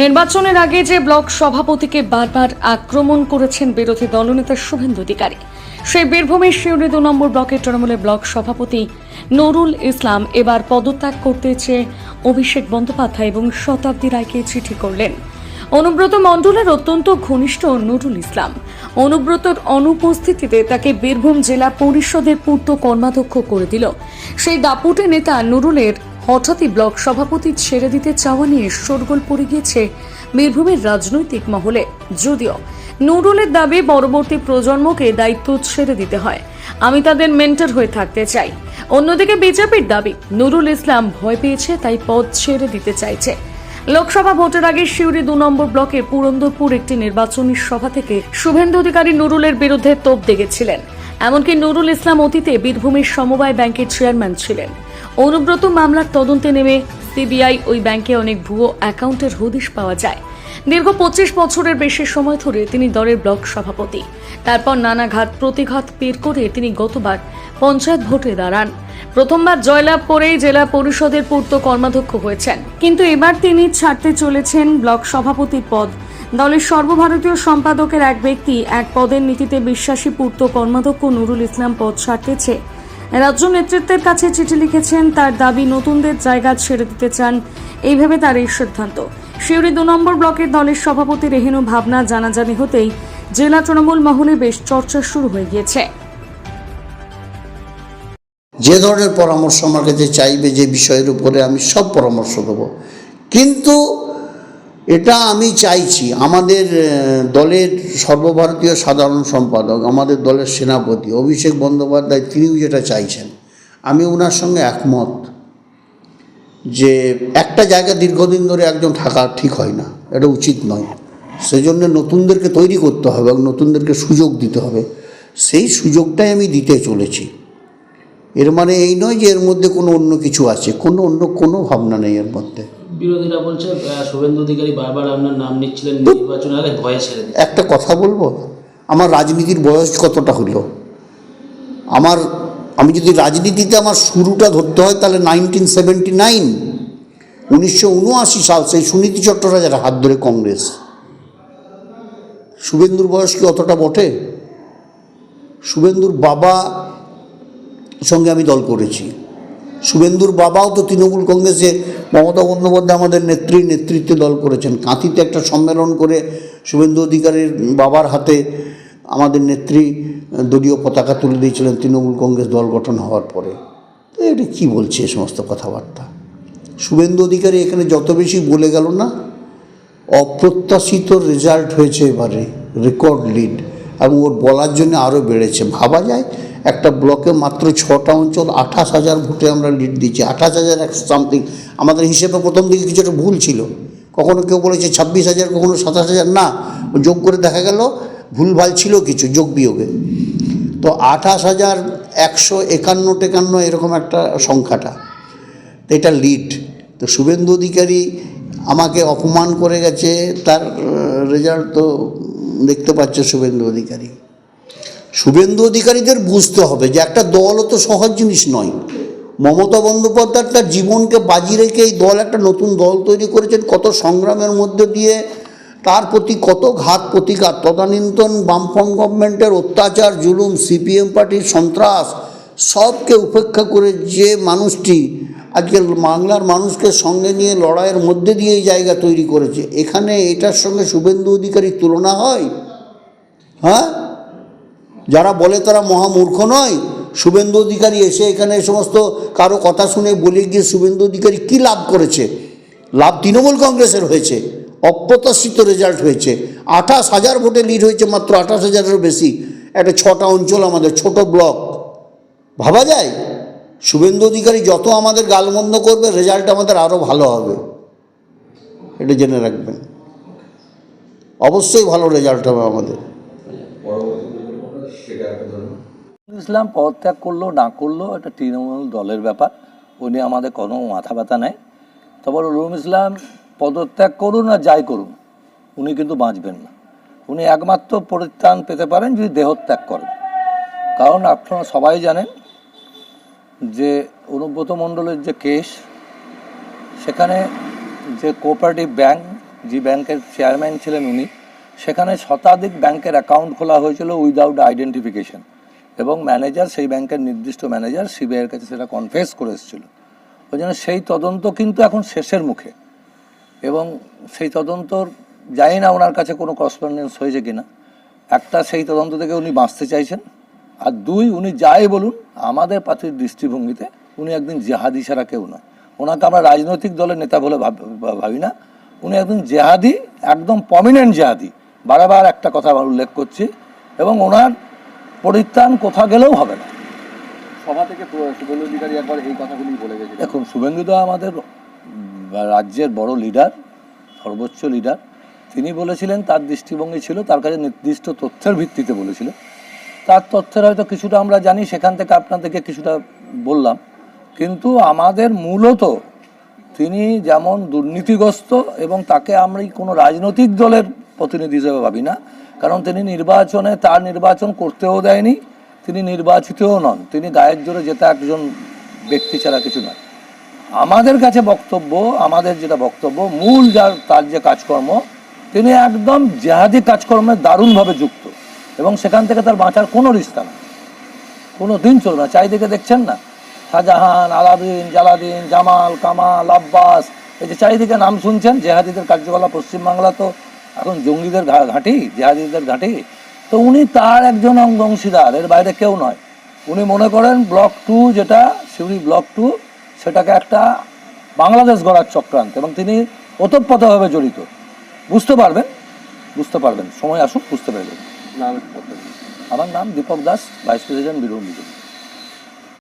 নির্বাচনের আগে যে ব্লক সভাপতিকে বারবার আক্রমণ করেছেন বিরোধী দলনেতা শুভেন্দু অধিকারী, সেই বীরভূমের শিউরি দু নম্বর ব্লকের তৃণমূলের ব্লক সভাপতি নুরুল ইসলাম এবার পদত্যাগ করতে চেয়ে অভিষেক বন্দ্যোপাধ্যায় এবং শতাব্দী রায়কে চিঠি করলেন। অনুব্রত মণ্ডলের অত্যন্ত ঘনিষ্ঠ নুরুল ইসলাম। অনুব্রতর অনুপস্থিতিতে তাকে বীরভূম জেলা পরিষদের পূর্ত কর্মাধ্যক্ষ করে দিল। সেই দাপুটে নেতা নুরুলের হঠাৎই ব্লক সভাপতি ছেড়ে দিতে চাওয়া নিয়ে শোরগোল পড়ে গিয়েছে বীরভূমের রাজনৈতিক মহলে। যদিও নুরুলের দাবি, পরবর্তী প্রজন্মকে দায়িত্ব ছেড়ে দিতে হয়। আমি তাদের মেন্টর হয়ে থাকতে চাই। অন্যদিকে বিজেপির দাবি, নুরুল ইসলাম ভয় পেয়েছে, তাই পদ ছেড়ে দিতে চাইছে। লোকসভা ভোটের আগে শিউরি দু নম্বর ব্লকের পুরন্দরপুর একটি নির্বাচনী সভা থেকে শুভেন্দু অধিকারী নুরুলের বিরুদ্ধে তোপ দেখেছিলেন এমনকি নুরুল ইসলাম অতীতে বীরভূমের সমবায় ব্যাংকের চেয়ারম্যান ছিলেন। অনুব্রত মামলার তদন্তে নেমে সিবিআই ওই ব্যাংকে অনেক ভুয়ো অ্যাকাউন্টের হদিশ পাওয়া যায়। দীর্ঘ পঁচিশ বছরের বেশি সময় ধরে তিনি দলের ব্লক সভাপতি। তারপর নানা ঘাত প্রতিঘাত পের করে তিনি গতবার পঞ্চায়েত ভোটে দাঁড়ান। প্রথমবার জয়লাভ করেই জেলা পরিষদের পূর্ত কর্মাধ্যক্ষ হয়েছেন। কিন্তু এবার তিনি ছাড়তে চলেছেন ব্লক সভাপতির পদ। দলের সর্বভারতীয় সম্পাদকের এক ব্যক্তি এক পদের নীতিতে বিশ্বাসী পূর্ত কর্মাধ্যক্ষ নুরুল ইসলাম পদ ছাড়তেছে। রাজ্য নেতৃত্বের কাছে চিঠি লিখেছেন, তার দাবি নতুনদের জায়গা ছেড়ে দিতে চান। এইভাবে তার এই সিদ্ধান্ত। শিউরি দু নম্বর ব্লকের দলের সভাপতি রেহেনু ভাবনা জানাজানি হতেই জেলা তৃণমূল মহলে বেশ চর্চা শুরু হয়ে গিয়েছে। যে ধরনের পরামর্শ আমার কাছে চাইবে যে বিষয়ের উপরে আমি সব পরামর্শ দেবো। কিন্তু এটা আমি চাইছি। আমাদের দলের সর্বভারতীয় সাধারণ সম্পাদক, আমাদের দলের সেনাপতি অভিষেক বন্দ্যোপাধ্যায়, তিনিও যেটা চাইছেন। আমি ওনার সঙ্গে একমত যে একটা জায়গা দীর্ঘদিন ধরে একজন থাকা ঠিক হয় না, এটা উচিত নয়। সেজন্য নতুনদেরকে তৈরি করতে হবে এবং নতুনদেরকে সুযোগ দিতে হবে। সেই সুযোগটাই আমি দিতে চলেছি। এর মানে এই নয় যে এর মধ্যে কোনো অন্য কিছু আছে, কোনো অন্য কোনো ভাবনা নেই এর মধ্যে। বিরোধীরা বলছে শুভেন্দু অধিকারী বারবার আপনার নাম নিচ্ছিলেন নির্বাচনের আগে ভয়ে ছেড়ে একটা কথা বলব? আমার রাজনীতির বয়স কতটা হলো? আমার, আমি যদি রাজনীতিতে আমার শুরুটা ধরতে হয়, তাহলে নাইনটিন সেভেন্টি নাইন উনিশশো উনআশি সাল, সেই সুনীতি চট্টোপাধ্যায়ের হাত ধরে কংগ্রেস। শুভেন্দুর বয়স কি অতটা বটে? শুভেন্দুর বাবা সঙ্গে আমি দল করেছি। শুভেন্দুর বাবাও তো তৃণমূল কংগ্রেসে, মমতা বন্দ্যোপাধ্যায় আমাদের নেত্রী, নেতৃত্বে দল করেছেন। কাঁথিতে একটা সম্মেলন করে শুভেন্দু অধিকারীর বাবার হাতে আমাদের নেত্রী দলীয় পতাকা তুলে দিয়েছিলেন তৃণমূল কংগ্রেস দল গঠন হওয়ার পরে। তো এটা কী বলছে এ সমস্ত কথাবার্তা? শুভেন্দু অধিকারী এখানে যত বেশি বলে গেল না, অপ্রত্যাশিত রেজাল্ট হয়েছে এবারে রেকর্ড লিড এবং ওর বলার জন্য আরও বেড়েছে। ভাবা যায় একটা ব্লকে মাত্র ছটা অঞ্চল, আঠাশ হাজার ভোটে আমরা লিড দিচ্ছি আঠাশ হাজার একশো সামথিং আমাদের হিসেবে প্রথম দিকে কিছুটা ভুল ছিল। কখনো কেউ বলেছে ছাব্বিশ হাজার, কখনো সাতাশ হাজার। না, যোগ করে দেখা গেল, ভুলভাল ছিল কিছু যোগ বিয়োগে। তো আঠাশ হাজার একশো একান্ন টেকান্ন এরকম একটা সংখ্যাটা। তো এটা লিড তো শুভেন্দু অধিকারী আমাকে অপমান করে গেছে, তার রেজাল্ট তো দেখতে পাচ্ছে শুভেন্দু অধিকারী। শুভেন্দু অধিকারীদের বুঝতে হবে যে একটা দল তো সহজ জিনিস নয়। মমতা বন্দ্যোপাধ্যায় তার জীবনকে বাজি রেখে এই দল একটা নতুন দল তৈরি করেছেন, কত সংগ্রামের মধ্যে দিয়ে, তার প্রতি কত ঘাত প্রতিঘাত, তদানীন্তন বামফ্রন্ট গভর্নমেন্টের অত্যাচার, জুলুম, সিপিএম পার্টির সন্ত্রাস, সবকে উপেক্ষা করে যে মানুষটি আজকে বাংলার মানুষকে সঙ্গে নিয়ে লড়াইয়ের মধ্যে দিয়ে এই জায়গা তৈরি করেছে। এখানে এটার সঙ্গে শুভেন্দু অধিকারীর তুলনা হয়? হ্যাঁ? যারা বলে তারা মহামূর্খ নয়। শুভেন্দু অধিকারী এসে এখানে সমস্ত কারও কথা শুনে বলে গিয়ে শুভেন্দু অধিকারী কী লাভ করেছে? লাভ তৃণমূল কংগ্রেসের হয়েছে, অপ্রত্যাশিত রেজাল্ট হয়েছে। আঠাশ হাজার ভোটে লিড হয়েছে মাত্র আঠাশ হাজারেরও বেশি। একটা ছটা অঞ্চল আমাদের, ছোট ব্লক। ভাবা যায়? শুভেন্দু অধিকারী যত আমাদের গালমন্দ করবে রেজাল্ট আমাদের আরও ভালো হবে। এটা জেনে রাখবেন। অবশ্যই ভালো রেজাল্ট হবে আমাদের। ইসলাম পদত্যাগ করল, না করল, এটা তৃণমূল দলের ব্যাপার। উনি আমাদের কোনো মাথা ব্যথা নেই। তবে রুম ইসলাম পদত্যাগ করুন আর যাই করুন, উনি কিন্তু বাঁচবেন না। উনি একমাত্র পরিত্রাণ পেতে পারেন যদি দেহত্যাগ করেন। কারণ আপনারা সবাই জানেন যে অনুব্রত মণ্ডলের যে কেস, সেখানে যে কোঅপারেটিভ ব্যাংক, যে ব্যাংকের চেয়ারম্যান ছিলেন উনি, সেখানে শতাধিক ব্যাংকের অ্যাকাউন্ট খোলা হয়েছিল উইদাউট আইডেন্টিফিকেশন। এবং ম্যানেজার সেই ব্যাংকের নির্দিষ্ট ম্যানেজার সিবিআইয়ের কাছে সেটা কনফেস করে এসেছিল। ওই জন্য সেই তদন্ত কিন্তু এখন শেষের মুখে। এবং সেই তদন্তর জানি না ওনার কাছে কোনো করসপন্ডেন্স হয়েছে কিনা। একটা সেই তদন্ত থেকে উনি বাঁচতে চাইছেন। আর দুই, উনি যাই বলুন, আমাদের পার্টির দৃষ্টিভঙ্গিতে উনি একদিন জেহাদি ছাড়া কেউ নয়। ওনাকে আমরা রাজনৈতিক দলের নেতা বলে ভাব- না। উনি একদিন জেহাদি, একদম প্রমিনেন্ট জেহাদি। বারবার একটা কথা উল্লেখ করছি। এবং ওনার পরিত্রাণ কোথা গেলেও হবে না। সভা থেকে শুভেন্দু অধিকারী একবার এই কথাগুলি বলে গেছে দেখুন শুভেন্দুদা আমাদের রাজ্যের বড় লিডার সর্বোচ্চ লিডার তিনি বলেছিলেন তার দৃষ্টিভঙ্গি ছিল তার কাছে নির্দিষ্ট তথ্যের ভিত্তিতে বলেছিলেন। তার তথ্যের হয়তো কিছুটা আমরা জানি সেখান থেকে আপনাদেরকে কিছুটা বললাম। কিন্তু আমাদের মূলত তিনি যেমন দুর্নীতিগ্রস্ত এবং তাকে আমরা কোনো রাজনৈতিক দলের প্রতিনিধি হিসেবে ভাবি না। কারণ তিনি নির্বাচনে তার নির্বাচন করতেও দেয়নি, তিনি নির্বাচিতও নন। তিনি গায়ের জোরে যেটা একজন ব্যক্তি ছাড়া কিছু নয়। আমাদের কাছে বক্তব্য, আমাদের যেটা বক্তব্য, মূল যার তার যে কাজকর্ম, তিনি একদম জেহাদি কাজকর্মে দারুণভাবে যুক্ত এবং সেখান থেকে তার বাঁচার কোনো রিস্তা না কোনো দিন চলবে না। চারিদিকে দেখছেন না? শাহজাহান, আলাদিন, জালাদিন, জামাল, কামাল, আব্বাস, এই যে চারিদিকে নাম শুনছেন, জেহাদিদের কার্যকলাপ পশ্চিমবাংলা তো এখন জঙ্গিদের ঘাঁটি জেহাদিদের ঘাঁটি তো উনি তার একজন অঙ্গ অংশীদার এর বাইরে কেউ নয়। উনি মনে করেন ব্লক টু যেটা সিউড়ি ব্লক টু সেটাকে একটা বাংলাদেশ গড়ার চক্রান্ত এবং তিনি ওতপ্রোতভাবে জড়িত। বুঝতে পারবেন? বুঝতে পারবেন। সময় আসুক বুঝতে পারবেন আমার নাম Dipak Das vice president Birbhum BJP.